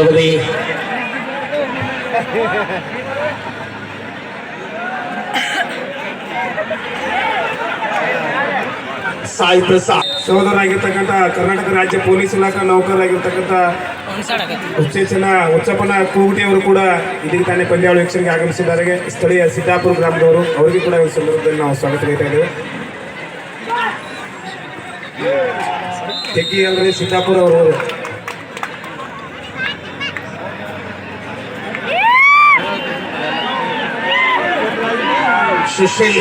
ಅವಧಿ ಸಾಯಿ ಪ್ರಸಾದ್. ಸಹೋದರಾಗಿರ್ತಕ್ಕಂಥ ಕರ್ನಾಟಕ ರಾಜ್ಯ ಪೊಲೀಸ್ ಇಲಾಖಾ ನೌಕರರಾಗಿರ್ತಕ್ಕಂಥ ಉಚ್ಚೇಚನ ಉಚ್ಚಪ್ಪನ ಕೂಗುಟಿ ಅವರು ಕೂಡ ಇದೀಗ ತಾನೇ ಪಂದ್ಯಾವಳಿ ವೀಕ್ಷಣೆಗೆ ಆಗಮಿಸಿದ್ದಾರೆ. ಸ್ಥಳೀಯ ಸಿದ್ದಾಪುರ ಗ್ರಾಮದವರು ಅವರಿಗೆ ಕೂಡ ಈ ಸಂದರ್ಭದಲ್ಲಿ ನಾವು ಸ್ವಾಗತ ನೀಡ್ತಾ ಇದ್ದೇವೆ. ತೆಗ್ಗಿ ಅಂದ್ರೆ ಸಿದ್ದಾಪುರ ಅವರು ಸುಶೀಲ್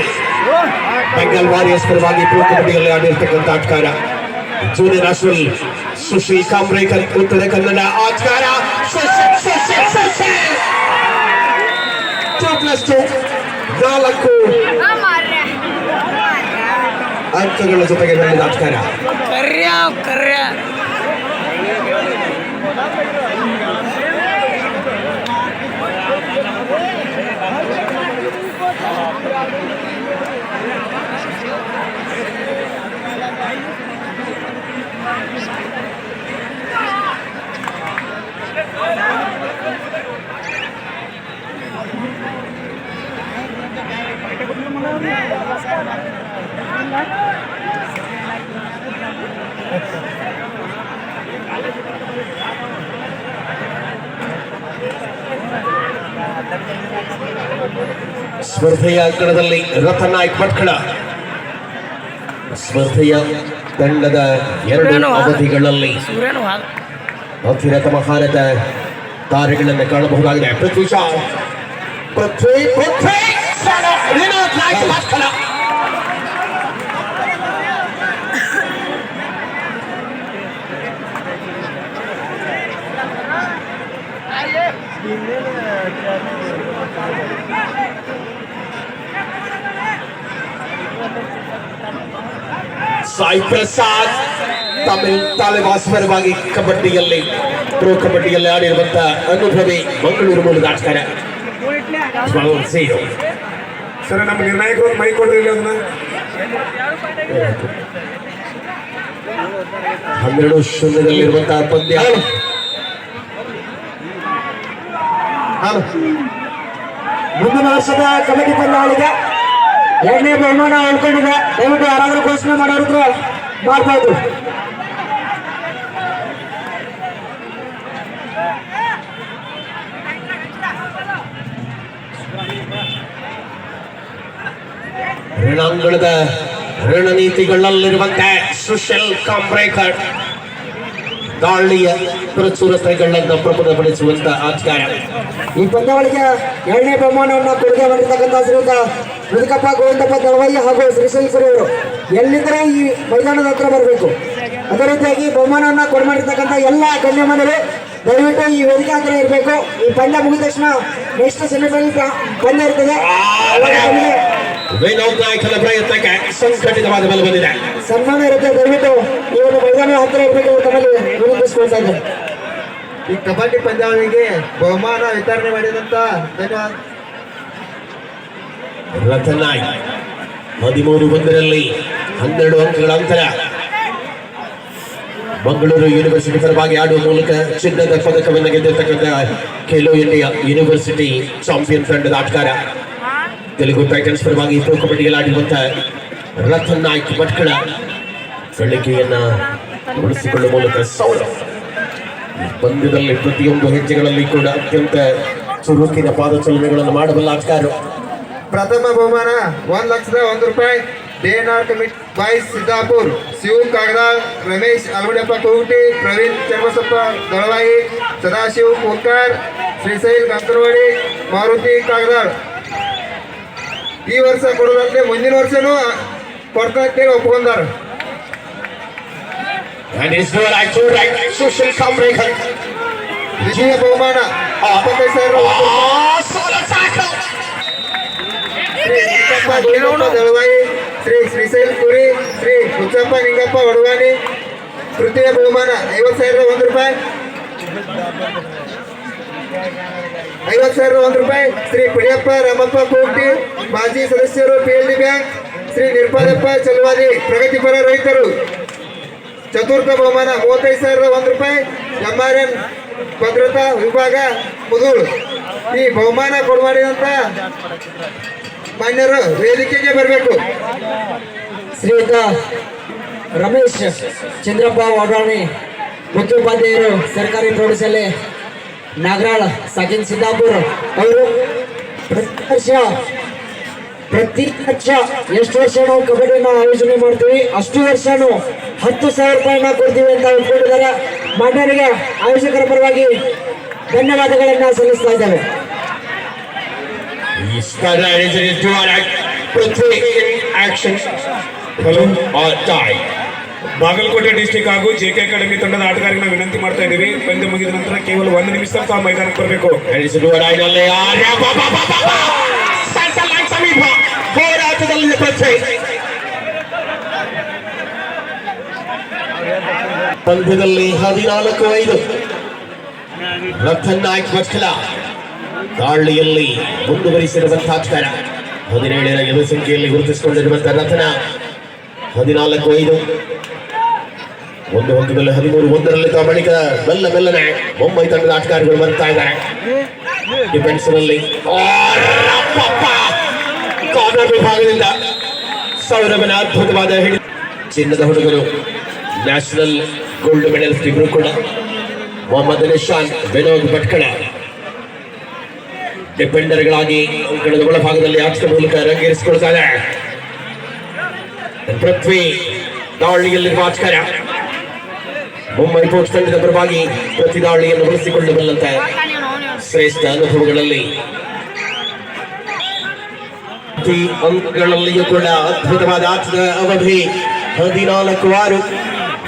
ಬೆಂಗಾಲ್ ವಾರಿಯರ್ಸ್ ಪರವಾಗಿ ಪ್ರೊ ಕಬಡ್ಡಿಯಲ್ಲಿ ಆಡಿರ್ತಕ್ಕಂಥ ಆಟಗಾರ ಜೂನಿಯರ್ ನ್ಯಾಷನಲ್ ಸುಶೀಲ್ ಕಾಮ್ರೇಕರ್ ಉತ್ತರ ಕನ್ನಡ ಆಟಗಾರ Sushil Sushil Sushil two plus two ನಾಲ್ಕು ಅಂಕಗಳ ಜೊತೆಗೆ ಬೆಳೆದ ಆಟಗಾರ ಕರ್ಯ ಕರ್ಯ ಸ್ಪರ್ಧೆಯ ಅಂಕಣದಲ್ಲಿ ರಥನಾಯ್ಕ್ ಭಟ್ಕಳ. ಸ್ಪರ್ಧೆಯ ತಂಡದ ಎರಡು ಅವಧಿಗಳಲ್ಲಿ ಮಹಾರದ ಅತಿರಥ ಮಹಾರಥ ತಾರೆಗಳನ್ನು ಕಾಣಬಹುದಾಗಿದೆ. ಪೃಥ್ವಿ ಶಾ ಪೃಥ್ವಿ ಪೃಥ್ವಿ ವಿನೋದ್ ನಾಯ್ಕ್ ಭಟ್ಕಳ. ಸಾಯಿ ಪ್ರಸಾದ್ ತಮಿಳ್ ಪರವಾಗಿ ಕಬಡ್ಡಿಯಲ್ಲಿ ಪ್ರೋ ಕಬಡ್ಡಿಯಲ್ಲಿ ಆಡಿರುವಂತ ಅನುಭವಿ ಮಂಗಳೂರು ಮೂಲದ ಆಟಗಾರ. ಸರ್ ನಮ್ಮ ನಿರ್ಣಾಯಕರು ಮೈ ಕೊಡ್ರಿ ಅದನ್ನ ಹನ್ನೆರಡು ಶೂನ್ಯದಲ್ಲಿರುವಂತಹ ಪಂದ್ಯ. ಮುಂದಿನ ವರ್ಷದ ಕಬಡ್ಡಿ ಪಂದ್ಯಾವಳಿಗೆ ಎರಡನೇ ಬಹುಮಾನ ಹೇಳ್ಕೊಂಡಿದೆ. ದಯವಿಟ್ಟು ಯಾರಾದ್ರೂ ಘೋಷಣೆ ಮಾಡೋರಿದ್ರೆ ಮಾಡ್ಬೋದು. ಋಣಾಂಗಣದ ಋಣ ನೀತಿಗಳಲ್ಲಿರುವಂತೆ ಸುಶಲ್ ಕಾಂಬ್ರೇಕರ್ ದಾಳಿಯ ಪ್ರಚುರತೆಗಳನ್ನು ಪ್ರಬಲಪಡಿಸುವಂತ ಆಚಾರ ಈ ಪಂದ್ಯಾವಳಿಗೆ ಎರಡನೇ ಬಹುಮಾನವನ್ನು ಕೊಡುಗೆ ಮಾಡಿರ್ತಕ್ಕಂಥ ಶ್ರೀಯುತ ಮುದುಕಪ್ಪ ಗೋವಿಂದಪ್ಪ ದಳವಯ್ಯ ಹಾಗೂ ಶ್ರೀಶೈಲ್ಪುರಿ ಅವರು ಎಲ್ಲಿದ್ದರೆ ಈ ಮೈದಾನದ ಹತ್ರ ಬರಬೇಕು. ಅದೇ ರೀತಿಯಾಗಿ ಬಹುಮಾನವನ್ನು ಕೊಡಮಾಡಿರ್ತಕ್ಕಂಥ ಎಲ್ಲ ಗಣ್ಯಮಾನರು ದಯವಿಟ್ಟು ಈ ವೇದಿಕೆ ಹತ್ರ ಇರಬೇಕು. ಈ ಪಂದ್ಯ ಮುಗಿದ ತಕ್ಷಣ ನೆಕ್ಸ್ಟ್ ಸೆಮಿಫೈನಲ್ ಪಂದ್ಯ ಇರ್ತದೆ. ಪ್ರಯತ್ನಕ್ಕೆ ಸಂಘಟಿತವಾದ ಬಲ ಬಂದಿದೆ. ಸನ್ಮಾನ ಇರುತ್ತೆ. ದಯವಿಟ್ಟು ಈ ಒಂದು ಮೈದಾನ ಹತ್ರ ಇರಬೇಕು ತಮ್ಮಲ್ಲಿ ವಿನಂತಿಸ್ಕೊಳ್ತಾ ಇದ್ದೇನೆ. ಈ ಕಬಡ್ಡಿ ಪಂದ್ಯಾವಳಿಗೆ ಬಹುಮಾನ ವಿತರಣೆ ಮಾಡಿದಂತ ಧನ್ಯವಾದ. ರಥನಾಯ್ ಹದಿಮೂರು ಒಂದರಲ್ಲಿ ಹನ್ನೆರಡು ಅಂಕಗಳ ಅಂತರ. ಮಂಗಳೂರು ಯೂನಿವರ್ಸಿಟಿ ಪರವಾಗಿ ಆಡುವ ಮೂಲಕ ಚಿನ್ನದ ಪದಕವನ್ನು ಗೆದ್ದಿರ್ತಕ್ಕಂಥ ಖೇಲೋ ಇಂಡಿಯಾ ಯೂನಿವರ್ಸಿಟಿ ಚಾಂಪಿಯನ್ ತಂಡದ ಆಟಗಾರ. ತೆಲುಗು ಟೈಟನ್ಸ್ ಪರವಾಗಿ ಪ್ರೊ ಕಬಡ್ಡಿಯಲ್ಲಿ ಆಡಿರುವಂತಹ ರಥನ್ ನಾಯ್ಕ್ ಭಟ್ಕಳ ಗಳಿಕೆಯನ್ನ ಉಳಿಸಿಕೊಳ್ಳುವ ಮೂಲಕ ಸೌರವ್. ಪಂದ್ಯದಲ್ಲಿ ಪ್ರತಿಯೊಂದು ಹೆಜ್ಜೆಗಳಲ್ಲಿ ಕೂಡ ಅತ್ಯಂತ ಚುರುಕಿನ ಪಾದಚಲನೆಗಳನ್ನು ಮಾಡಬಲ್ಲ ಆಟಗಾರರು. ಪ್ರಥಮ ಬಹುಮಾನ ಒಂದ್ ಲಕ್ಷದ ಒಂದು ರೂಪಾಯಿ DNR commit boys Siddapur Shiv Kagadal Ramesh Almadiyappa Koguti Praveen Charmasappa Dalavayi Sadashiv Kolkar Shrishail Gantarwadi Maruti Kagadal ಈ ವರ್ಷ ಕೊಡೋದಂತೆ ಮುಂದಿನ ವರ್ಷನೂ ಕೊಡ್ತಾ ಅಂತೇಳಿ ಒಪ್ಕೊಂಡಾರ And his dual right to right, social Kamrekhan. ದ್ವಿತೀಯ ಬಹುಮಾನ ಇಪ್ಪತ್ತೈದು ಸಾವಿರ ಶ್ರೀ ದಳವಾಯಿ ಶ್ರೀ ಶ್ರೀಶೈಲ್ ಪುರಿ ಶ್ರೀ ಹುಚ್ಚಪ್ಪ ನಿಂಗಪ್ಪ ವಡವಾನಿ ತೃತೀಯ ಬಹುಮಾನ, ಐವತ್ತು ಸಾವಿರದ ಒಂದು ರೂಪಾಯಿ. ಐವತ್ತು ಸಾವಿರದ ಒಂದು ರೂಪಾಯಿ. ಶ್ರೀ ಪುಡಿಯಪ್ಪ, ರಾಮಪ್ಪ ಕೋಟಿ ಮಾಜಿ ಸದಸ್ಯರು, P L D bank, Shri Nirpalappa Chalavadi, ಪ್ರಗತಿಪರ ರೈತರು. ಚತುರ್ಥ ಬಹುಮಾನ, ಮೂವತ್ತೈದು ಸಾವಿರದ ಒಂದು ರೂಪಾಯಿ. ಎಂ ಆರ್ ಎನ್ ಭದ್ರತಾ ವಿಭಾಗ, ಮುದೂರು. ಈ ಬಹುಮಾನ ಕೊಡುವಾಡಿದಂತ ಮಾನ್ಯರು ವೇದಿಕೆಗೆ ಬರಬೇಕು. ಶ್ರೀಯುತ ರಮೇಶ್ ಚಂದ್ರಪ್ಪ ವಾಡಾಣಿ ಮುಖ್ಯೋಪಾಧ್ಯಾಯರು ಸರ್ಕಾರಿ ಪ್ರೌಢಶಾಲೆ, ನಾಗರಾಳ ಸಾಕಿನ್ ಸಿದ್ದಾಪುರ ಅವರು ಪ್ರತಿ ವರ್ಷ ಪ್ರತಿ ವರ್ಷ ಎಷ್ಟು ವರ್ಷ ನಾವು ಕಬಡ್ಡಿನ ಆಯೋಜನೆ ಮಾಡ್ತೀವಿ, ಅಷ್ಟು ವರ್ಷನೂ ಹತ್ತು ಸಾವಿರ ರೂಪಾಯಿನ ಕೊಡ್ತೀವಿ ಅಂತ ಒಪ್ಕೊಂಡಿದ್ದಾರೆ ಮಾನ್ಯರಿಗೆ ಆಯೋಜಕರ ಪರವಾಗಿ ಧನ್ಯವಾದಗಳನ್ನು ಸಲ್ಲಿಸ್ತಾ ಇದ್ದೇವೆ. Starter is it to an act, Prithvi in action. Hello. Or die. Bagalkote district ಹಾಗೂ ಜೆ ಕೆ ಅಕಾಡೆಮಿ ತಂಡದ ಆಟಗಾರರಿಗೆ ನಾವು ವಿನಂತಿ ಮಾಡ್ತಾ ಇದ್ದೀವಿ. ಪಂದ್ಯ ಮುಗಿದ ನಂತರ ಕೇವಲ ಒಂದು ನಿಮಿಷ ತಾವು ಮೈದಾನಕ್ಕೆ ಬರಬೇಕು. ಹೋರಾಟದಲ್ಲಿ ಪಂದ್ಯದಲ್ಲಿ ಹದಿನಾಲ್ಕು ಐದು. ರತನ್ ನಾಯ್ಕ್ ವತ್ಸಲ ದಾಳಿಯಲ್ಲಿ ಮುಂದುವರಿಸಿರುವಂತಹ ಅಕ್ಷರ ಹದಿನೇಳರ ಎದು ಸಂಖ್ಯೆಯಲ್ಲಿ ಗುರುತಿಸಿಕೊಂಡಿರುವಂತಹ ರತನ. ಹದಿನಾಲ್ಕು, ಐದು. ಒಂದು ಹಂತದಲ್ಲಿ ಹದಿಮೂರು, ಒಂದರಲ್ಲಿ ತಾ ಬಳಿಕ ಬೆಲ್ಲ ಬೆಲ್ಲನೆ ಮುಂಬೈ ತಂಡದ ಆಟಗಾರರು ಬರ್ತಾ ಇದ್ದಾರೆ. ಡಿಫೆನ್ಸ್ನಲ್ಲಿ ಕಾರ್ನರ್ ವಿಭಾಗದಿಂದ ಸೌರಭನ ಅದ್ಭುತವಾದ ಹಿಡಿ ಚಿನ್ನದ ಹುಡುಗರು ನ್ಯಾಷನಲ್ ಗೋಲ್ಡ್ ಮೆಡಲ್ ಇಬ್ಬರು ಕೂಡ. ಮೊಹಮ್ಮದ್ ನಿಶಾನ್ ವಿನೋದ್ ಭಟ್ಕಳ. ಡಿಫೆಂಡರ್ಗಳಾಗಿ ಅಂಕಣದ ಒಳಭಾಗದಲ್ಲಿ ಆಟದ ಮೂಲಕ ರಂಗೇರಿಸಿಕೊಳ್ತಾರೆ ಪೃಥ್ವಿ ದಾಳಿಯಲ್ಲಿರುವ ಆಚಾರ ಮುಂಬೈ ಪೋಸ್ಟ್ ತಂಡದ ಪರವಾಗಿ ಪ್ರತಿ ದಾಳಿಯನ್ನು ಬಳಸಿಕೊಳ್ಳಬಲ್ಲಂತ ಶ್ರೇಷ್ಠ ಅನುಭವಗಳಲ್ಲಿ. ಪ್ರತಿ ಅಂಕಗಳಲ್ಲಿಯೂ ಕೂಡ ಅದ್ಭುತವಾದ ಆಟದ ಅವಧಿ ಹದಿನಾಲ್ಕು ಆರು.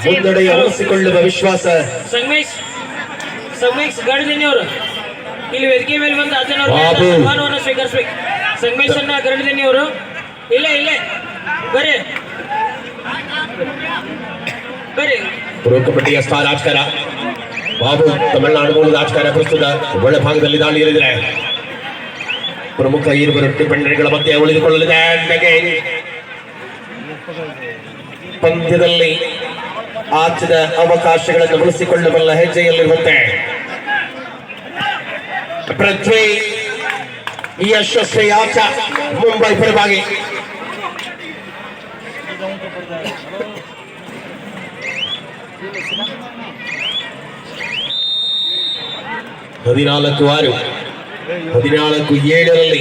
ಮುನ್ನಡೆಯ ಉಳಿಸಿಕೊಳ್ಳುವ ವಿಶ್ವಾಸ. ಇಲ್ಲಿ ವೇದಿಕೆ ಮೇಲೆ ಬಂದು ಅಜ್ಜನವ್ರ ಬಾಬು. ಸನ್ಮಾನವನ್ನು ಸ್ವೀಕರಿಸ್ಬೇಕು. ಸಂಗಮೇಶನ್ನ ಕರೆದಿದ್ದೀನಿ ಅವರು ಇಲ್ಲೇ ಇಲ್ಲೇ. ಬರ್ರಿ. ಬರ್ರಿ. ಪ್ರೋ ಕಬಡ್ಡಿಯ ಸ್ಟಾರ್ ಆಟಗಾರ ಬಾಬು ತಮಿಳುನಾಡು ಮೂಲದ ಆಚಾರ ಪ್ರಸ್ತುತ ಒಳಭಾಗದಲ್ಲಿ ದಾಳಿಯಲ್ಲಿದ್ದಾರೆ ಪ್ರಮುಖ ಇರುವರು ಡಿಫೆಂಡರ್ಗಳ ಮಧ್ಯೆ ಉಳಿದುಕೊಳ್ಳಲಿದೆ. ಪಂದ್ಯದಲ್ಲಿ ಆಚದ ಅವಕಾಶಗಳನ್ನು ಉಳಿಸಿಕೊಳ್ಳಬಲ್ಲ ಹೆಜ್ಜೆಯಲ್ಲಿರುವಂತೆ ಪೃಥ್ವಿ ಯಶಸ್ವಿ ಆಚ ಮುಂಬೈ ಪರವಾಗಿ. ಹದಿನಾಲ್ಕು ಆರು, ಹದಿನಾಲ್ಕು ಏಳರಲ್ಲಿ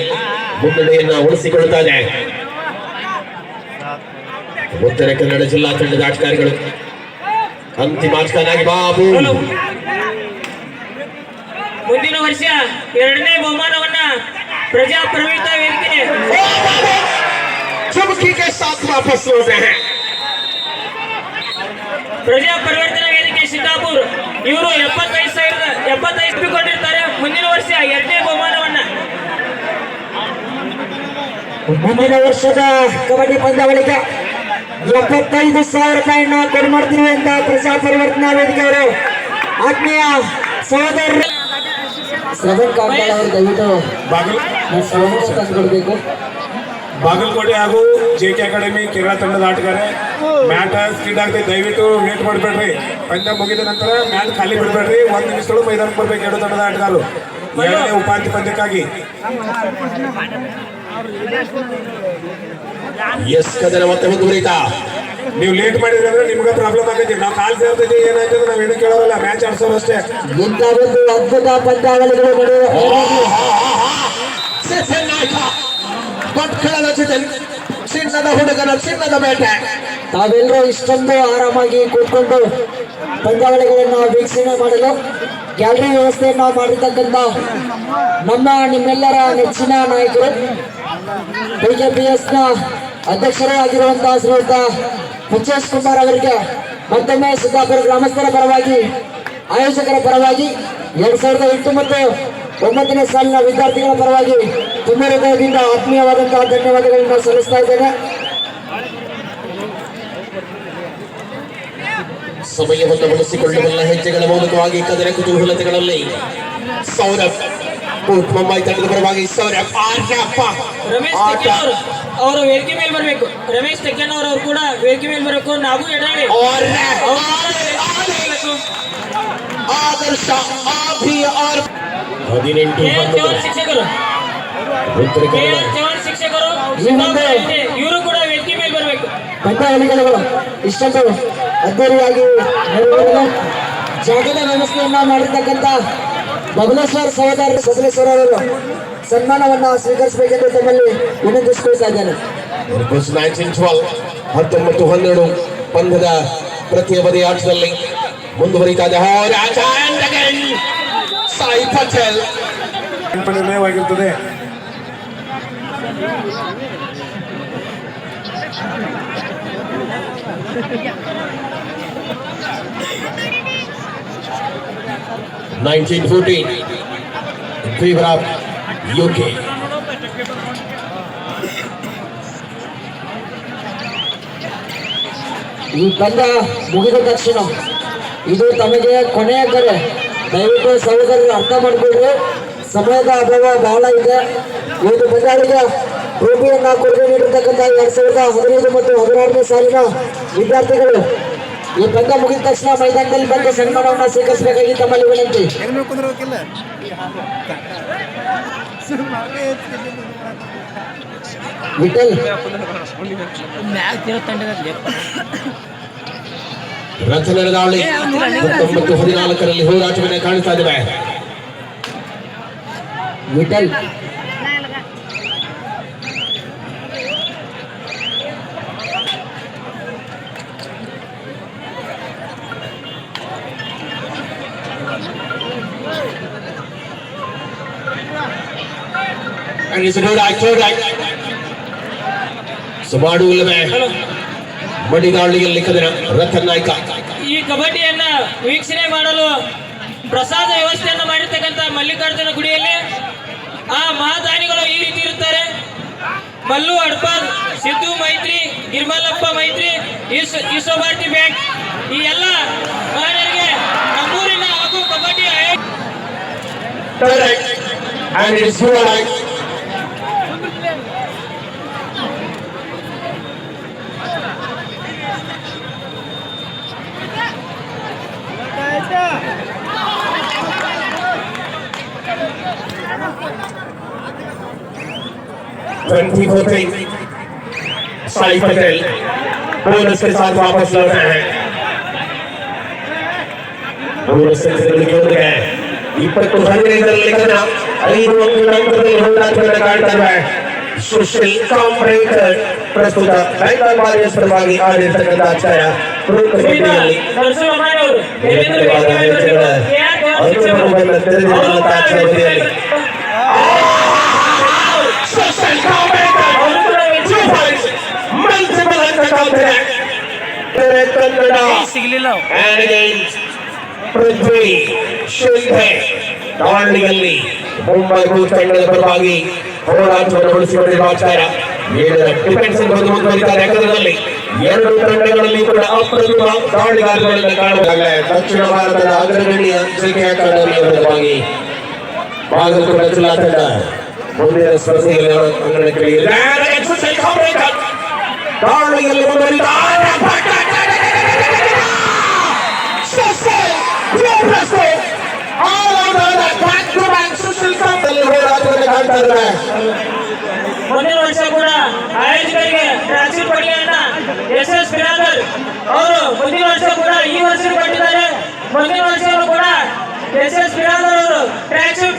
ಮುನ್ನಡೆಯನ್ನ ಉಳಿಸಿಕೊಳ್ಳುತ್ತಾನೆ. ಉತ್ತರ ಕನ್ನಡ ಜಿಲ್ಲಾ ತಂಡದ ಆಟಗಾರಗಳು. ಅಂತಿಮ ಆಟಗಾರನಾಗಿ ಬಾಬು. ಮುಂದಿನ ವರ್ಷ ಎರಡನೇ ಬಹುಮಾನವನ್ನ ಪ್ರಜಾ ಪ್ರವೃತ್ತ ವೇದಿಕೆ ಪ್ರಜಾ ಪರಿವರ್ತನಾ ವೇದಿಕೆ ಸಿದ್ದಾಪುರ್ ಇವರು ಎಪ್ಪತ್ತೈದು ಸಾವಿರದ ಎಪ್ಪತ್ತೈದು ರೂಪಾಯಿ ಮುಂದಿನ ವರ್ಷ ಎರಡನೇ ಬಹುಮಾನವನ್ನ. ಮುಂದಿನ ವರ್ಷದ ಕಬಡ್ಡಿ ಪಂದ್ಯಾವಳಿಗೆ ಎಪ್ಪತ್ತೈದು ಸಾವಿರ ರೂಪಾಯಿನ ಕೊಡು ಮಾಡ್ತೀವಿ ಅಂತ ಪ್ರಜಾ ಪರಿವರ್ತನಾ ವೇದಿಕೆ ಅವರು. ಆತ್ಮೀಯ ಸಹೋದರ ಶ್ರವಣ್ ಕಾಂತಾಳ ಅವರು ದಯವಿಟ್ಟು ತಂದುಕೊಡ್ಬೇಕು ಬಾಗಲಕೋಟೆ ಹಾಗೂ ಜೆ ಕೆ ಅಕಾಡೆಮಿ ಕೇರಳ ತಂಡದ ಆಟಗಾರ ಮ್ಯಾಟ್ ಸ್ಕಿಡ್ ಆಗ್ತದೆ ದಯವಿಟ್ಟು ವೇಟ್ ಮಾಡಬೇಡ್ರಿ. ಪಂದ್ಯ ಮುಗಿದ ನಂತರ ಮ್ಯಾಟ್ ಖಾಲಿ ಬಿಡಬೇಡ್ರಿ. ಒಂದು ನಿಮಿಷಗಳು ಮೈದಾನಕ್ಕೆ ಬರ್ಬೇಕು ಎರಡು ತಂಡದ ಆಟಗಾರರು. ಎರಡನೇ ಉಪಾಂತ್ಯ ಪಂದ್ಯಕ್ಕಾಗಿ. ಎಸ್ ಕದನ ಮತ್ತೆ ಮುಂದುವರಿತಾ ನೀವು ಲೇಟ್ ಮಾಡಿದ್ರೆ ಅಂದ್ರೆ ನಿಮ್ಗೆ ಪ್ರಾಬ್ಲಮ್ ಆಗೈತಿ ನಾವು ಕಾಲ್ ಸೇರ್ತೈತಿ ಏನಾಯ್ತು ನಾವು ಏನು ಕೇಳೋಲ್ಲ ಮ್ಯಾಚ್ ಆಡ್ಸೋರು ಅಷ್ಟೇ. ಅದ್ಭುತ ಪಂದ್ಯಾವಳಿಗಳು ನಡೆಯುವ ಜೊತೆ ಚಿನ್ನದ ಹುಡುಗನ ಚಿನ್ನದ ಬೇಟೆ. ತಾವೆಲ್ಲರೂ ಇಷ್ಟೊಂದು ಆರಾಮಾಗಿ ಕೂತ್ಕೊಂಡು ಪಂದ್ಯಾವಳಿಗಳನ್ನು ವೀಕ್ಷಣೆ ಮಾಡಲು ಗ್ಯಾಲರಿ ವ್ಯವಸ್ಥೆಯನ್ನು ಮಾಡಿರ್ತಕ್ಕಂಥ ನಮ್ಮ ನಿಮ್ಮೆಲ್ಲರ ನೆಚ್ಚಿನ ನಾಯಕರು. ಬಿಜೆಪಿಎಸ್ನ ಅಧ್ಯಕ್ಷರೇ ಆಗಿರುವಂತಹ ಶ್ರೀಯುತ ಎಚ್ ಕುಮಾರ್ ಅವರಿಗೆ ಮತ್ತೊಮ್ಮೆ ಸಿದ್ದಾಪುರ ಗ್ರಾಮಸ್ಥರ ಪರವಾಗಿ, ಆಯೋಜಕರ ಪರವಾಗಿ ಎರಡ್ ಸಾವಿರದ ಎಂಟು ಮತ್ತು ಒಂಬತ್ತನೇ ಸಾಲಿನ ವಿದ್ಯಾರ್ಥಿಗಳ ಪರವಾಗಿ ತುಂಬ ಹೃದಯದಿಂದ ಆತ್ಮೀಯವಾದಂತಹ ಧನ್ಯವಾದಗಳನ್ನು ಸಲ್ಲಿಸ್ತಾ ಇದ್ದೇನೆ. ಸಮಯವನ್ನು ಬಳಸಿಕೊಳ್ಳುವ ಹೆಜ್ಜೆಗಳ ಮೂಲಕವಾಗಿ ಕದನ ಕುತೂಹಲತೆಗಳಲ್ಲಿ ಸೌರಭ್ ಮುಂಬೈ ತಂಡದ ಪರವಾಗಿ ರಮೇಶ್ ತೆಕ್ಕನವರು ಅವರು ವೇದಿಕೆ ಮೇಲೆ ಬರಬೇಕು. ರಮೇಶ್ ತೆಕ್ಕನವರು ಅವರು ಕೂಡ ವೇದಿಕೆ ಮೇಲೆ ಬರಬೇಕು. ನಾವು. ಆದರ್ಶ ಹದಿನೆಂಟು ಶಿಕ್ಷಕರು. ಶಿಕ್ಷಕರು ಇವರು ಕೂಡ ವೇದಿಕೆ ಮೇಲೆ ಬರಬೇಕು. ಪಂಚಾವಳಿಗಳು ಇಷ್ಟೊಂದು ಅದ್ದೂರಿಯಾಗಿ ಜಾಗದ ವ್ಯವಸ್ಥೆಯನ್ನ ಮಾಡಿರ್ತಕ್ಕಂಥ ಬಬಲೇಶ್ವರ ಸಹೋದರ ಬಬಲೇಶ್ವರ ಸನ್ಮಾನವನ್ನು ಸ್ವೀಕರಿಸಬೇಕೆಂದು ತಮ್ಮಲ್ಲಿ ವಿನಂತಿಸಿಕೊಳ್ತಾ ಇದ್ದೇನೆ. ಹತ್ತೊಂಬತ್ತು ಹನ್ನೆರಡು ಪಂದ್ಯದ ಪ್ರತಿಯೊಬ್ಬದೇ ಆಟದಲ್ಲಿ ಮುಂದುವರಿತಾ ಇದೆ Sai Yeah. 1914 in favor of UK. ಈ ಪಂದ್ಯ ಮುಗಿದ ತಕ್ಷಣ ಇದು ತಮಗೆ ಕೊನೆಯ ಕರೆ. ದಯವಿಟ್ಟು ಸಹೋದರರು ಅರ್ಥ ಮಾಡಿಕೊಳ್ಳಿ. ಸಮಯದ ಅಭಾವ ಬಹಳ ಇದೆ. ಇವತ್ತು ಬಂದಾಳಿಗೆ ಟ್ರೋಫಿಯನ್ನು ಕೊಡುಗೆ ನೀಡಿರ್ತಕ್ಕಂಥ ಎರಡ್ ಸಾವಿರದ ಹದಿನೈದು ಮತ್ತು ಹದಿನಾರನೇ ಸಾಲಿನ ವಿದ್ಯಾರ್ಥಿಗಳು ಈ ಪಂದ್ಯ ಮುಗಿದ ತಕ್ಷಣ ಮೈದಾನದಲ್ಲಿ ಬಂದು ಸನ್ಮಾನವನ್ನು ಸ್ವೀಕರಿಸಬೇಕಾಗಿ ತಮ್ಮಲ್ಲಿ ವಿನಂತಿ ವಿಠಲ್. ರಥನರ ದಾಳಿ ಹದಿನಾಲ್ಕರಲ್ಲಿ ಹೋರಾಟವನ್ನ ಕಾಣಿಸ್ತಾ ಇದ್ದೇವೆ ವಿಠಲ್. ಮಡಿದಾಳಿಯಲ್ಲಿ ಕದನ ರಥನ್ ನಾಯ್ಕ ಈ ಕಬಡ್ಡಿಯನ್ನ ವೀಕ್ಷಣೆ ಮಾಡಲು ಪ್ರಸಾದ ವ್ಯವಸ್ಥೆಯನ್ನು ಮಾಡಿರ್ತಕ್ಕಂಥ ಮಲ್ಲಿಕಾರ್ಜುನ ಗುಡಿಯಲ್ಲಿ ಆ ಮಹಾದಾನಿಗಳು ಈ ರೀತಿ ಇರುತ್ತಾರೆ. ಮಲ್ಲು ಅಡ್ಪಾದ್ ಸಿದ್ದು ಮೈತ್ರಿ ಗಿರ್ಮಲ್ಲಪ್ಪ ಮೈತ್ರಿ ಈಶೋ ಭಾರತಿ ಬ್ಯಾಂಕ್ ಈ ಎಲ್ಲ ಮಹಿಳೆಯರಿಗೆ ನಮ್ಮೂರಿನ ಹಾಗೂ kabaddi twenty four Sai Patel bonus के साथ वापस लौट रहे हैं। बोनस से निकल गए दीपक को भाग नहीं कर लेकर ना अली को मैदान पर होल्डर पर कार्ड कर रहा है। सुशील कॉम्प्रेटर प्रस्तुत बैंगलोर वॉरियर्स परवागी आज इस तरह का अच्छा है प्रो कबड्डी लीग दर्शक हमारे और देवेंद्र भाई के और तो मुंबई में तेरे दिमाग का अच्छा है। ಕನ್ನಡ and against ಪೃಥ್ವಿ ಶಿಲ್ಪೆ ದಾವಣಗೆರೆಯಲ್ಲಿ ಮುಂಬೈ ಬೂತ್ ತಂಡದ ಪರವಾಗಿ ಹೋರಾಟವನ್ನು ಉಳಿಸಿಕೊಂಡಿರುವ ಆಚಾರ ಏಳರ ಡಿಫೆನ್ಸ್ ಬಂದು ಮುಂದುವರಿತಾರೆ ಯಾಕಂದ್ರೆ ಎರಡು ತಂಡಗಳಲ್ಲಿ ಕೂಡ ಅಪ್ರತಿಮ ದಾಳಿಗಾರಗಳನ್ನು ಕಾಣಬಹುದಾಗಲೇ ದಕ್ಷಿಣ ಭಾರತದ ಅಗ್ರಗಣ್ಯ ಅಂಜಿಕೆ ಅಕಾಡೆಮಿಯ ಪರವಾಗಿ ಬಾಗಲಕೋಟೆ ಜಿಲ್ಲಾ ತಂಡ ಮುಂದಿನ ಸ್ಪರ್ಧೆಯಲ್ಲಿ ಅಂಗಣಕ್ಕಿಳಿಯಿದೆ ದಾಳಿಯಲ್ಲಿ ಮುಂದುವರಿತಾರೆ ಮುಂದಿನ ವರ್ಷ ಕೂಡ ಆಯೋಜಕರಿಗೆ ಟ್ರಾನ್ಸ್ಫರ್ ಪಟ್ಟಿಗೆಯನ್ನ ಎಸ್ ಎಸ್ ಬಿರಾದರ್ ಅವರು ಮುಂದಿನ ವರ್ಷ ಕೂಡ ಈ ವರ್ಷ ಕೊಟ್ಟಿದ್ದಾರೆ. ಮುಂದಿನ ವರ್ಷವೂ ಕೂಡ ಎಸ್ ಎಸ್ ಬಿರಾದರ್ ಅವರು ಟ್ರಾನ್ಸ್ಫರ್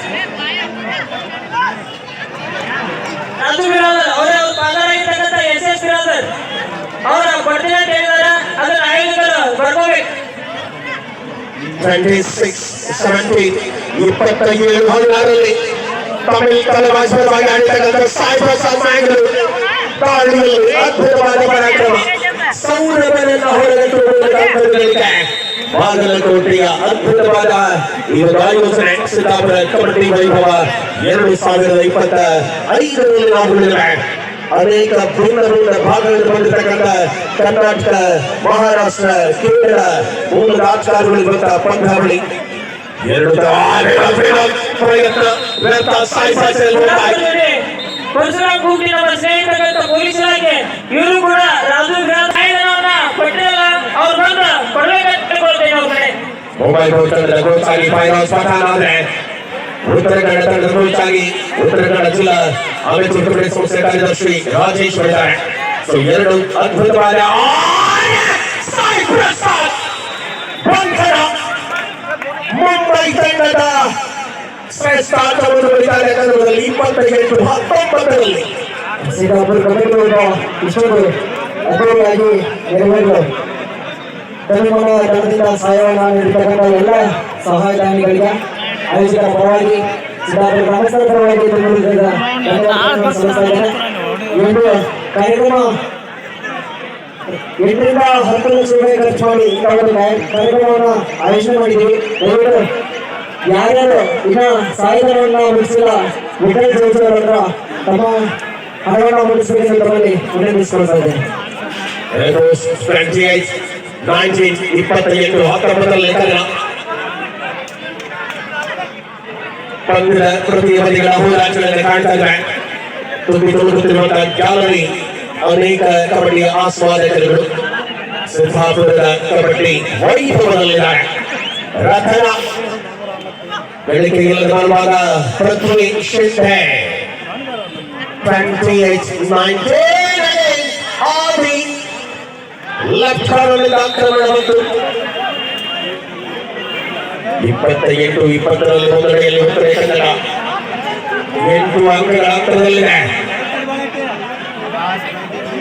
ರಾಜು ಬಿರಾದರ್ ಅವರ ಪಗಾರ ಇರ್ತಕ್ಕಂಥ ಎಸ್ ಎಸ್ ಬಿರಾದರ್ ಅವರ ಕೊಡ್ತೀನಿ ಅಂತ ಹೇಳಿದಾರೆ ಅದನ್ನ ಆಯೋಜಕರು ಬರ್ಕೋಬೇಕು ಟ್ವೆಂಟಿ ಸಿಕ್ಸ್ ಸೆವೆಂಟೀನ್ ಇಪ್ಪತ್ತ ಹದಿನಾರರಲ್ಲಿ ತಮಿಳ್ ತಲೆವಾಸವಾಗಿ ಆಡಿರ್ತಕ್ಕಂಥ ಸಾಯಿ ಪ್ರಸಾದ್ ನಾಯಕರು ದಾಳಿಯಲ್ಲಿ ಅದ್ಭುತವಾದ ಪರಾಕ್ರಮ. ಸೌರಭನನ್ನ ಹೊರಗಟ್ಟುವುದಕ್ಕೆ ಬಾಗಲಕೋಟೆಯ ಅದ್ಭುತವಾದ ಈ ರಾಯೋಜನೆ ಸಿದ್ದಾಪುರ ಕಬಡ್ಡಿ ವೈಭವ ಎರಡು ಸಾವಿರದ ಇಪ್ಪತ್ತ ಐದರಲ್ಲಿ ನಾವು ಅನೇಕ ಭಿನ್ನ ಭಿನ್ನ ಕರ್ನಾಟಕ, ಮಹಾರಾಷ್ಟ್ರ, ಕೇರಳ ಮೂಲ ರಾಜಕಾರಣಿಗಳು ಬಂದ ಪಂದ್ಯಾವಳಿ ಎರಡು ಪ್ರಯತ್ನ ವ್ಯರ್ಥ ಸಾಯಿ ಸಾಯಿ ಸಾಯಿ ಹೋಗ್ತಾ ಇದೆ. ನೋಡಿ, ಪರಶುರಾಮ್ ಕೂಗಿ ನಮ್ಮ ಸ್ನೇಹಿತರಂತ ಪೊಲೀಸ್ ಇಲಾಖೆ ಇವರು ಕೂಡ ರಾಜು ಕಾಯ್ದೆನವನ್ನ ಕೊಟ್ಟಿಲ್ಲ ಅವ್ರು ಬಂದು ಕೊಡ್ಬೇಕಂತ ಕೇಳ್ಕೊಳ್ತೇನೆ ಅವ್ರ ಕಡೆ ಮೊಬೈಲ್ ಕೋಚ್ ಆಗಿ ಫೈನಾನ್ಸ್ ಪಠಾಣ ಆದ್ರೆ ಉತ್ತರ ಕನ್ನಡ ಕೋಚ್ ಉತ್ತರ ಕನ್ನಡ ಜಿಲ್ಲಾ ಅಮಿತ್ ಸಂಸ್ಥೆ ಕಾರ್ಯದರ್ಶಿ ರಾಜೇಶ್ ಸೊ ಎರಡು ಅದ್ಭುತವಾದ! ಸಾಯಿ ಪ್ರಸಾದ್ ಬಂಧನ ಮುಂಬೈ ತಂಡದ ಶ್ರೇಷ್ಠ ಆಟವನ್ನು ಗಳಿಸಿದ್ದಾರೆ ಕನ್ನಡದಲ್ಲಿ ಇಪ್ಪತ್ತೈದು ಹತ್ತೊಂಬತ್ತರಲ್ಲಿ ಸಿದ್ದಾಪುರ ಕಮಿಟಿಯವರು ಇಷ್ಟೊಂದು ಅದ್ದೂರಿಯಾಗಿ ನೆರವೇರಿದರು ತೆಲಂಗಾಣ ತಂಡದಿಂದ ಸಹಾಯವನ್ನು ನೀಡಿರ್ತಕ್ಕಂಥ ಎಲ್ಲ ಸಹಾಯದಾನಿಗಳಿಗೆ ಆಯೋಜಕರ ಪರವಾಗಿ ಗ್ರಾಮಸ್ಥರ ಈ ಕಾರ್ಯಕ್ರಮ ಎಂಟರಿಂದ ಹತ್ತು ಲಕ್ಷ ಖರ್ಚು ಮಾಡಿ ಇಂಥ ಒಂದು ಕಾರ್ಯಕ್ರಮವನ್ನು ಆಯೋಜನೆ ಮಾಡಿದ್ದೀವಿ ದಯವಿಟ್ಟು ಯಾರ್ಯಾರು ಇನ್ನ ಸಾಯುಧನವನ್ನು ಮುಗಿಸಿಲ್ಲ ವಿಠಲ ಜಯಿಸಿದವರ ತಮ್ಮ ಹಣವನ್ನು ಮುಗಿಸಬೇಕೆಂದು ತಮ್ಮಲ್ಲಿ ವಿನಂತಿಸಿಕೊಳ್ತಾ ಇದ್ದೇನೆ. Records 28, 19, ಇಪ್ಪತ್ತೈದು ಹತ್ತೊಂಬತ್ತರಲ್ಲಿ ಪಂದ್ಯದ ಪ್ರತಿ ಬದಿಗಳ ಹೋರಾಟಗಳನ್ನು ಕಾಣ್ತಾ ಇದ್ದಾರೆ ತುಂಬಿ ತುಂಬುತ್ತಿರುವಂತಹ ಗ್ಯಾಲರಿ ಅನೇಕ ಕಬಡ್ಡಿಯ ಆಸ್ವಾದಕರುಗಳು ಸಿದ್ದಾಪುರದ ಕಬಡ್ಡಿ ವೈಭವದಲ್ಲಿದ್ದಾರೆ ರಥನ ಬೆಳಿಗ್ಗೆ ಇಲ್ಲದ ಬರುವಾಗ ಪೃಥ್ವಿ ಶಿಂದೆ 28, 19, ಆದಿ ಲೆಫ್ಟ್ ಕಾರ್ನರ್ನಿಂದ ಆಕ್ರಮಣ ಬಂತು ಇಪ್ಪತ್ತ ಎಂಟು ಇಪ್ಪತ್ತರಲ್ಲಿ ಮುನ್ನಡೆಯಲ್ಲಿ ಉತ್ತರ ಕನ್ನಡ. ಎಂಟು ಅಂಕಗಳ ಅಂತರದಲ್ಲಿದೆ.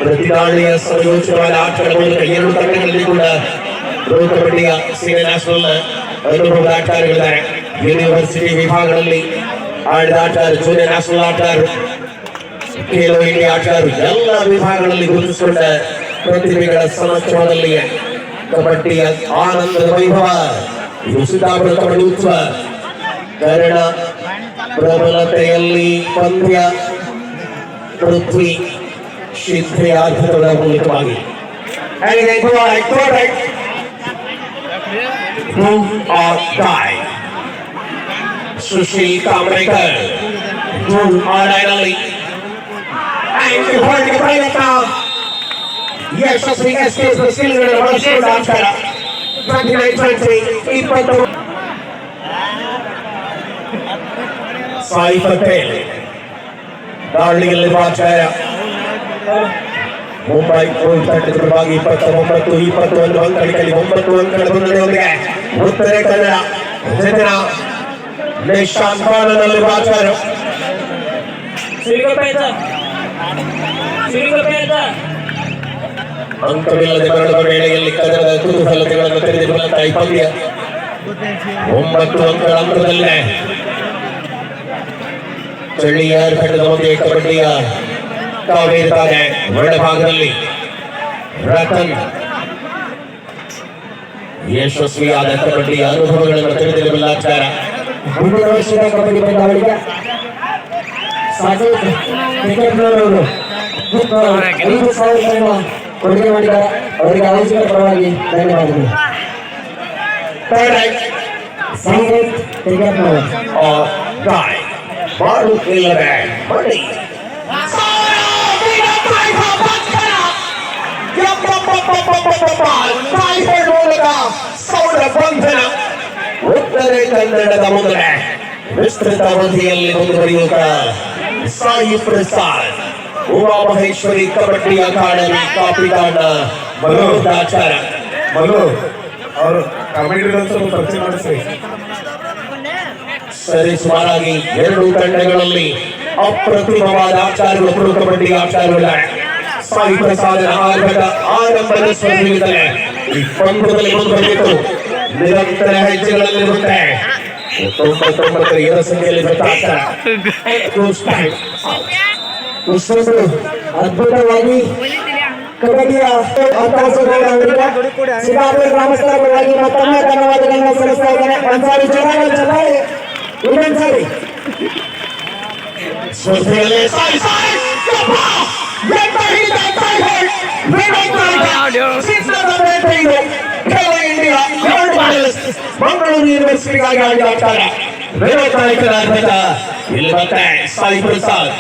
ಪ್ರತಿದಾಳಿಯ ಸಂಯೋಜಿತವಾದ ಆಟಗಳ ಮೂಲಕ ಎರಡು ತಂಡಗಳಲ್ಲಿ ಕೂಡ ಪ್ರೊ ಕಬಡ್ಡಿಯ ಸೀನಿಯರ್ ನ್ಯಾಷನಲ್ ಅನುಭವದ ಆಟಗಾರರಿದ್ದಾರೆ. ಯೂನಿವರ್ಸಿಟಿ ವಿಭಾಗಗಳಲ್ಲಿ ಆಡಿದ ಆಟಗಾರರು ಜೂನಿಯರ್ ನ್ಯಾಷನಲ್ ಆಟಗಾರರು ಖೇಲೋ ಇಂಡಿಯಾ ಆಟಗಾರರು ಎಲ್ಲ ವಿಭಾಗಗಳಲ್ಲಿ ಗುರುತಿಸಿಕೊಂಡ ಪ್ರತಿಭೆಗಳ ಸಮಕ್ಷಮದಲ್ಲಿ ಕಬಡ್ಡಿಯ ಆನಂದದ ವೈಭವ ಸಿದ್ದಾಪುರ ಕಬಡ್ಡಿ ಉತ್ಸವ, ಕನ್ನಡ ಪ್ರಬಲತೆಯಲ್ಲಿ ಪಂದ್ಯ, ಪೃಥ್ವಿ ಸಿದ್ಧಿ ಆಧಾರದ ಮೂಲಕವಾಗಿ And again, go right, go right. Who or die? Sushil ಕಾಮ್ರೇಕರ್ ಆಡಾಡಲಿ ಆಯ್ಕೆ ಹೊರಗೆ ಪ್ರಯತ್ನ ಯಶಸ್ವಿ ಎಸ್ಕೇಸ್ ಸ್ಕಿಲ್ಗಳ ಬಳಸಿದ ಆಟಗಾರ ಟ್ವೆಂಟಿ ನೈನ್ ಟ್ವೆಂಟಿ ಇಪ್ಪತ್ತು ಸಾಯಿ ಪಟೇಲ್ ದಾಳಿಯಲ್ಲಿ ಆಚಾರ್ಯ ಮುಂಬೈ ಗೋಲ್ ತಂಡದ ಪರವಾಗಿ ಇಪ್ಪತ್ತ ಒಂಬತ್ತು ಇಪ್ಪತ್ತು ಒಂದು ಅಂಕಗಳಲ್ಲಿ ಒಂಬತ್ತು ಅಂಕಗಳ ಮುನ್ನಡೆಯೊಂದಿಗೆ ಉತ್ತರ ಕನ್ನಡ ಜನ ನಿಶಾಂತ್ ಬಾಣನಲ್ಲಿ ಆಚಾರ್ಯ ಸಿರಿಗಪ್ಪ ಆಯ್ತಾ ಸಿರಿಗಪ್ಪ ಆಯ್ತಾ ಅಂಕವಿಲ್ಲದೆ ಮರಳುವ ವೇಳೆಯಲ್ಲಿ ಕನ್ನಡದ ಕುತೂಹಲತೆಗಳನ್ನು ತೆರೆದಿರುವಂತಹ ಈ ಪಂದ್ಯ ಒಂಬತ್ತು ಅಂಕಗಳ ಅಂತರದಲ್ಲಿದೆ ಚಳ್ಳಿಯ ತಂಡದ ಮಧ್ಯೆ ಕಬಡ್ಡಿಯ ಕಾವೇರಿ ತಾನೆ ಒಳಭಾಗದಲ್ಲಿ ರತನ್ ಯಶಸ್ವಿಯಾದ ಕಬಡ್ಡಿಯ ಅನುಭವಗಳನ್ನು ತಿಳಿದಿರುವ ಆಚಾರ ಮುಂದಿನ ವರ್ಷದ ಕಬಡ್ಡಿ ಪಂದ್ಯಾವಳಿಗೆ ಸಾಜಿದ್ ಕ್ರಿಕೆಟ್ನವರು ಐದು ಸಾವಿರಗಳನ್ನು ಕೊಡುಗೆ ಮಾಡಿದ್ದಾರೆ. ಅವರಿಗೆ ಆಯೋಜಕರ ಪರವಾಗಿ ಧನ್ಯವಾದಗಳು. ಸಂಗೀತ್ ಕ್ರಿಕೆಟ್ನವರು. Guy. ಬಾಳು ಇಲ್ಲದೆ ಸೌರ ಉತ್ತರ ಕನ್ನಡದ ಮೊದಲೇ ವಿಸ್ತೃತ ಅವಧಿಯಲ್ಲಿ ಮುಂದುವರಿಯುತ್ತ ಸಾಯಿ ಪ್ರಸಾದ್ ಉಮಾ ಮಹೇಶ್ವರಿ ಕಬಡ್ಡಿ ಅಕಾಡೆಮಿ ತಾಂಡ ಮನೋದಾಚಾರ ಮಲ್ಲು ಅವರು ಪರಿಚಯ ಸರಿ ಸುಮಾರಾಗಿ ಎರಡು ತಂಡಗಳಲ್ಲಿ ಅಪ್ರತಿಮವಾದ ಆಚಾರಗಳು ಕಬಡ್ಡಿ ಆಚಾರಗಳಿದ್ದಾರೆ ಸಾಯಿ ಪ್ರಸಾದನ ಆರಂಭದ ಆರಂಭದ ಸ್ಪರ್ಧೆಗಿದ್ದಾರೆ ಈ ಪಂದ್ಯದಲ್ಲಿ ಮುಂದುವರಿಯಿತು ನಿರಂತರ ಹೆಜ್ಜೆಗಳಲ್ಲಿರುತ್ತೆ ತೊಂಬತ್ತೊಂಬತ್ತರ ಏರ ಸಂಖ್ಯೆಯಲ್ಲಿ ಬರ್ತಾ ಆಚಾರ Goes time. ಇಷ್ಟೊಂದು ಅದ್ಭುತವಾಗಿ ಕಬಡ್ಡಿಯ ಅವಕಾಶಗಳಿಗೆ ಸಿದ್ದಾಪುರ ಗ್ರಾಮಸ್ಥರ ಪರವಾಗಿ ಮತ್ತೊಮ್ಮೆ ಧನ್ಯವಾದಗಳನ್ನು ಸಲ್ಲಿಸ್ತಾ ಇದ್ದೇನೆ ಒಂದ್ಸಾರಿ ಜೋರಾಗಿ ಚಲಾಳಿ ಇನ್ನೊಂದ್ಸಾರಿ ಸ್ಪರ್ಧೆಯಲ್ಲಿ ಸಾಯಿ ಸಾಯಿ ಕಪ್ಪ! ಎತ್ತ ಹಿಡಿದ ಸಾಯಿ ಹೊರಟ್! ವಿನೋದ್ ನಾಯ್ಕ! ಸಿದ್ಧದ ಬೇಟೆಯಿಂದ ಖೇಲೋ ಇಂಡಿಯಾ ಎರಡು ಮಂಗಳೂರು ಯೂನಿವರ್ಸಿಟಿಗಾಗಿ ಆಡಿದ ಆಟಗಾರ ವಿನೋದ್ ನಾಯಕರ ಅರ್ಹತ ಇಲ್ಲಿ ಮತ್ತೆ ಸಾಯಿ ಪ್ರಸಾದ್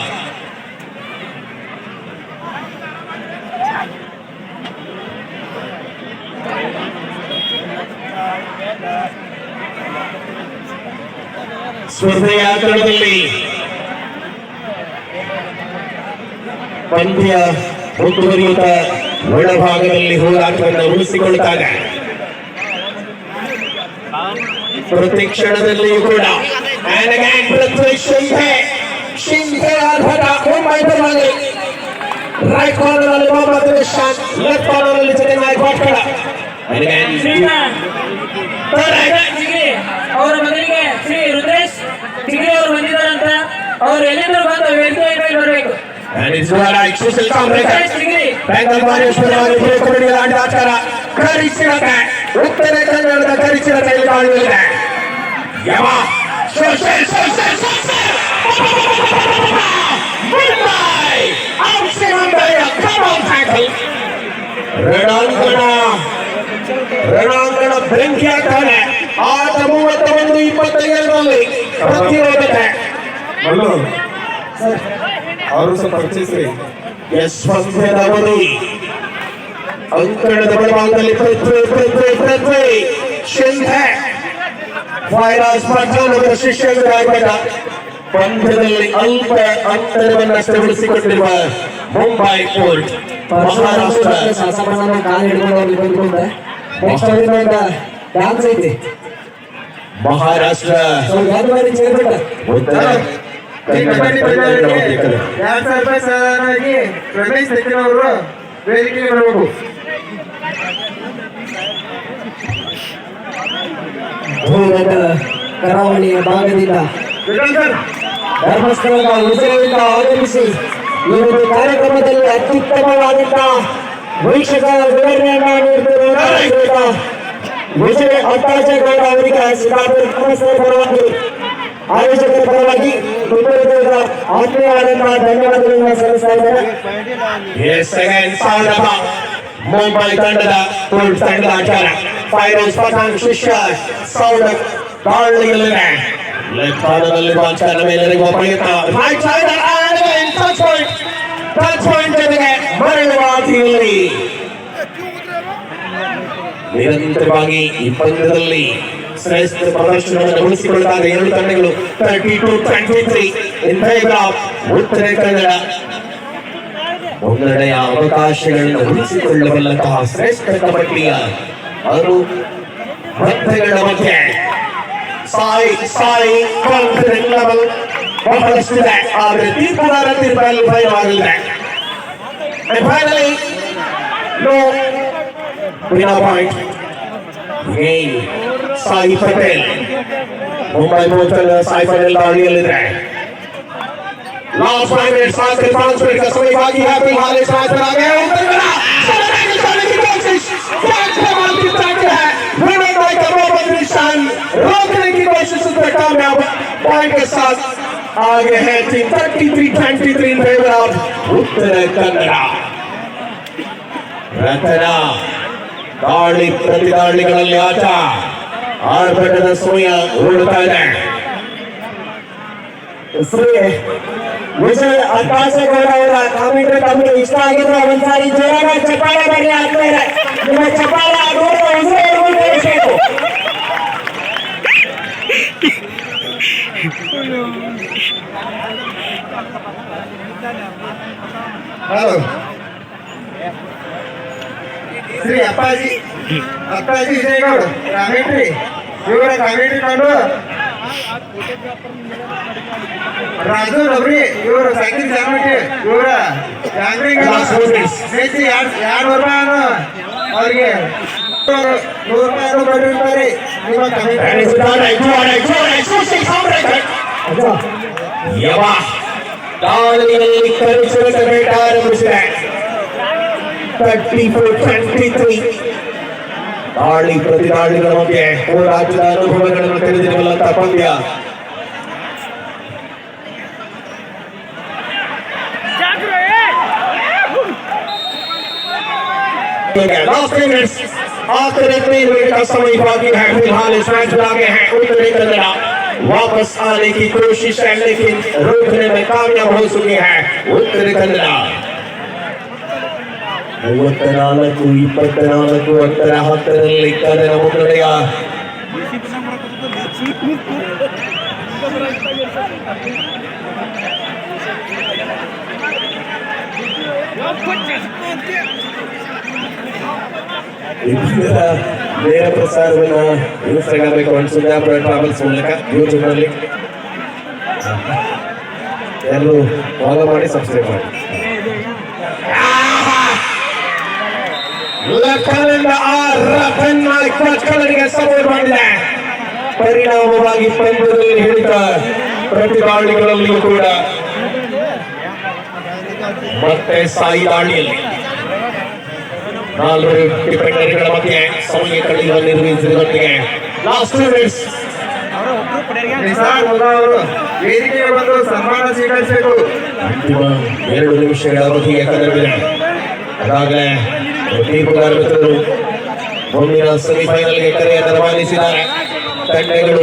ಸ್ಪರ್ಧೆಯ ಆಟದಲ್ಲಿ ಪಂದ್ಯ ಮುಂದುವರಿಯುತ್ತ ಒಳಭಾಗದಲ್ಲಿ ಹೋರಾಟವನ್ನು ಉಳಿಸಿಕೊಳ್ಳುತ್ತಾರೆ ಪ್ರತಿ ಕ್ಷಣದಲ್ಲಿಯೂ ಕೂಡ. ಶಿಂಧೆ ಶಿಂಧೆ ಅರ್ಹತ ಮುಂಬೈ ಪರವಾಗಿ ರೈಟ್ ಕಾರ್ನರ್ ಅಲ್ಲಿ ಮೊಹಮ್ಮದ್ ನಿಶಾಂತ್ ಲೆಫ್ಟ್ ಕಾರ್ನರ್ ಅಲ್ಲಿ ಜಗನ್ನಾಥ್ ಭಟ್ಕಳ And again, ಜಿಗಿರಿ ಅವರ ಮಗನಿಗೆ ಶ್ರೀ ರುದ್ರೇಶ್ ಜಿಗಿರಿ ಅವರು ಬಂದಿದ್ದಾರಂತ. ಅವ್ರು ಎಲ್ಲಿಂದ ಬಂದು ವೇದಿಕೆ ಮೇಲೆ ಬರಬೇಕು and it's all right, Sushil Kamrekar. Rudresh ಜಿಗಿರಿ Bengal ಮಾರೇಶ್ವರವಾಗಿ ಕಬಡ್ಡಿಯ ಆಟಗಾರ ಕರಿಚಿರತೆ ಉತ್ತರ ಕನ್ನಡದ ಕರಿಚಿರತೆ ಇಲ್ಲಿ ಕಾಣುವುದಿದೆ ಯಮ ಸುಶೀಲ್ ಸುಶೀಲ್ ಸುಶೀಲ್ ಮುಂಬೈ ಔಷಧಿ ಕಮಲ್ ಟ್ಯಾಕಲ್ ರಣಾಂಗಣ ರಣಾಂಗಣ ಬೆಂಕಿ ಹಾಕ್ತಾನೆ ಆಟ ಮೂವತ್ತ ಒಂದು ಇಪ್ಪತ್ತೈದರಲ್ಲಿ ಪ್ರತಿರೋಧತೆ ಮಲ್ಲು ಅವರು ಸ್ವಲ್ಪ ಯಶವಂತದ ಅವಧಿ ಅಂಕಣದ ಬಲಭಾಗದಲ್ಲಿ ಪೃಥ್ವಿ ಪೃಥ್ವಿ ಪೃಥ್ವಿ ಶಿಂಧೆ ವೈರಾಸ್ ಪಠಾಣದ ಶಿಷ್ಯರಾಗಬೇಕ ಪಂದ್ಯದಲ್ಲಿ ಅಲ್ಪ ಅಂತರವನ್ನಷ್ಟೇ ಉಳಿಸಿಕೊಂಡಿರುವ ಮುಂಬೈ ಪೋರ್ಟ್ ಮಹಾರಾಷ್ಟ್ರ. ಕಾಲು ಹೋಗಿ ಬಂದ್ಕೊಂಡೆ ನೆಕ್ಸ್ಟ್ ಅವ್ರಿಂದ ಡ್ಯಾನ್ಸ್ ಐತಿ ಮಹಾರಾಷ್ಟ್ರ ಉತ್ತರ. ಎರಡ್ ಸಾವಿರ ರೂಪಾಯಿ ಸಾಧಾರಣವಾಗಿ ರಮೇಶ್ ತೆಕ್ಕಿನ ಅವರು ವೇದಿಕೆಗೆ ಬರಬೇಕು ಕರಾವಳಿಯ ಭಾಗದಿಂದ ಧರ್ಮಸ್ಥಳದ ಉಸಿರಿಂದ ಆಗಮಿಸಿ ಈ ಒಂದು ಕಾರ್ಯಕ್ರಮದಲ್ಲಿ ಅತ್ಯುತ್ತಮವಾದಂತಹ ವೀಕ್ಷಕ ವಿವರಣೆಯನ್ನು ನೀಡುತ್ತಿರುವ ವಿಜಯ ಅತ್ತಾಚಗೌಡ ಅವರಿಗೆ ಸಿದ್ದಾಪುರ ಪರವಾಗಿ ಆಯೋಜಕರ ಪರವಾಗಿ ತುಂಬುವುದರ ಆತ್ಮೀಯವಾದಂತಹ ಧನ್ಯವಾದಗಳನ್ನು ಸಲ್ಲಿಸ್ತಾ ಇದ್ದಾರೆ ಎಸ್ ಸೆಕೆಂಡ್ ಸಾಲಭ ಮುಂಬೈ ತಂಡದ ಪೋರ್ಟ್ ತಂಡದ ಆಚಾರ ಫೈರೋಸ್ ಪಠಾಣ್ ಶಿಷ್ಯ ಸೌಂಡ್ ದಾಳಿಯಲ್ಲಿದೆ ಲೆಫ್ಟ್ ಕಾರ್ನರ್ನಲ್ಲಿ ಆಚಾರ ಮೇಲೆರಗುವ ಪ್ರಯತ್ನ right side touch point touch point ಜೊತೆಗೆ ಮರಳುವ ಆಟದಲ್ಲಿ ನಿರಂತರವಾಗಿ ಈ ಪಂದ್ಯದಲ್ಲಿ ಶ್ರೇಷ್ಠ ಪ್ರದರ್ಶನವನ್ನು ಉಳಿಸಿಕೊಳ್ಳುತ್ತಾರೆ ಎರಡು ತಂಡಗಳು thirty two twenty three in Uttara Kannada. ಮುನ್ನಡೆಯ ಅವಕಾಶಗಳನ್ನು ಉಳಿಸಿಕೊಳ್ಳಬಲ್ಲಂತಹ ಶ್ರೇಷ್ಠ ಕಬಡ್ಡಿಯ ಅವರು ಸ್ಪರ್ಧೆಗಳ ಮಧ್ಯೆ. ಸಾಯಿ ಸಾಯಿ ಕಾನ್ಫಿಡೆಂಟ್ ಲೆವೆಲ್ ಬಹಳಷ್ಟಿದೆ ಆದರೆ ತೀರ್ಪುದಾರ ತೀರ್ಪಲ್ಲಿ ಭಯವಾಗಲಿದೆ And point no winner point. Again, Sai Patel Mumbai motel Sai Patel ದಾಳಿಯಲ್ಲಿದೆ Last five minutes, पांच के पांच मिनट का समय बाकी है फिलहाल इस मैच पर आ गए हैं उत्तर कन्नड़ा सदर की करने की कोशिश कैच कमाल की टैकल है विनोद भाई का मोहम्मद निशान रोकने की कोशिश उसमें कामयाब पॉइंट के साथ आगे है team 33-23 in favour of Uttar Kannada Ratan ದಾಳಿ ಪ್ರತಿದಾಳಿಗಳಲ್ಲಿ ಆಟ ಆರ್ಭಟದ ಸಮಯ ಓಡುತ್ತಾ ಇದೆ ಶ್ರೀ ವಿಜಯ್ ಅತ್ತಾಸಗೌಡ ಅವರ ಕಾಮೆಂಟ್ರಿ ತಮಗೆ ಇಷ್ಟ ಆಗಿದ್ರೆ ಒಂದ್ಸಾರಿ ಜೋರಾದ ಚಪ್ಪಾಳೆ ಬರಲಿ ಆದ್ಮೇಲೆ ನಿಮ್ಮ ಚಪ್ಪಾಳೆ ಆಗೋದು ಉಸಿರು ಕೇಳಿಸಬೇಕು ಹಲೋ. ಶ್ರೀ ಅಪ್ಪಾಜಿ ಅಪ್ಪಾಜಿ ವಿಜಯಗೌಡ ಕಾಮೆಂಟ್ರಿ ಇವರ ಕಾಮೆಂಟ್ರಿ ಕಂಡು ರಾಜು ರಬ್ರಿ ಇವರು ಸಂಗೀತ ಜಾಮಟಿ ಇವರ ಜಾಂಗ್ರಿಂಗ್ ಹೆಚ್ಚು ಎರಡು ಎರಡು ರೂಪಾಯಿ ಅವರಿಗೆ ನೂರು ರೂಪಾಯಿ ಕೊಟ್ಟಿರ್ತಾರೆ ನಿಮ್ಮ Kamrekar. ಯವ ದಾಳಿಯಲ್ಲಿ ಕರಿಸುವ ಬೇಟ ಆರಂಭಿಸಿದೆ ತರ್ಟಿ ಫೋರ್ ಟ್ವೆಂಟಿ ತ್ರೀ ದಾಳಿ ಪ್ರತಿದಾಳಿಗಳ ಮಧ್ಯೆ ಹೋರಾಟದ ಅನುಭವಗಳನ್ನು ತಿಳಿದಿರುವಂತಹ ಪಂದ್ಯ Last three minutes. आखिरी तीन मिनट का समय बाकी है फिलहाल इस मैच में आगे हैं उत्तरी कन्नड़ा वापस आने की कोशिश है लेकिन रोकने में कामयाब हो चुकी है उत्तरी ಮೂವತ್ತ ನಾಲ್ಕು ಇಪ್ಪತ್ತ ನಾಲ್ಕು ಹತ್ತರ ಹತ್ತರಲ್ಲಿ ಕದನ ಮುನ್ನಡೆಯ ನೇರ ಪ್ರಸಾರವನ್ನು ಇನ್ಸ್ಟಾಗ್ರಾಮ್ ಅಕೌಂಟ್ ಸುಂದಾಪುರ ಟ್ರಾವೆಲ್ಸ್ ಮೂಲಕ ಯೂಟ್ಯೂಬ್ನಲ್ಲಿ ಎಲ್ಲರೂ ಫಾಲೋ ಮಾಡಿ ಸಬ್ಸ್ಕ್ರೈಬ್ ಮಾಡಿ ಲೆಫ್ಟಿನಿಂದ ಆ ರಫನ್ ಮಾಲಿಕ್ ಕನ್ನಡಿಗೆ ಸಪೋರ್ಟ್ ಮಾಡಿದೆ. ಪರಿಣಾಮವಾಗಿ ಪಂದ್ಯದಲ್ಲಿ ಹಿಡಿತ ಪ್ರತಿಭಾಳಿಗಳಲ್ಲಿಯೂ ಕೂಡ. ಮತ್ತೆ ಸಾಯಿ ದಾಳಿಯಲ್ಲಿ. ನಾಲ್ವರು ಡಿಫೆಂಡರ್ಗಳ ಮಧ್ಯೆ ಸಮಯ ಕಳೆಯುವ ನಿರ್ವಹಿಸಿದೊಂದಿಗೆ ಲಾಸ್ಟ್ ಮಿನಿಟ್ಸ್ ವೇದಿಕೆಗೆ ಬಂದು ಸನ್ಮಾನ ಸ್ವೀಕರಿಸಬೇಕು. ಎರಡು ನಿಮಿಷಗಳ ಅವಧಿ ಕದರಿದೆ ಅದಾಗಲೇ ಮಿತ್ರರು ಮುಂದಿನ ಸೆಮಿಫೈನಲ್ಗೆ ಕರೆಯ ರವಾನಿಸಿದ್ದಾರೆ ತಂಡಗಳು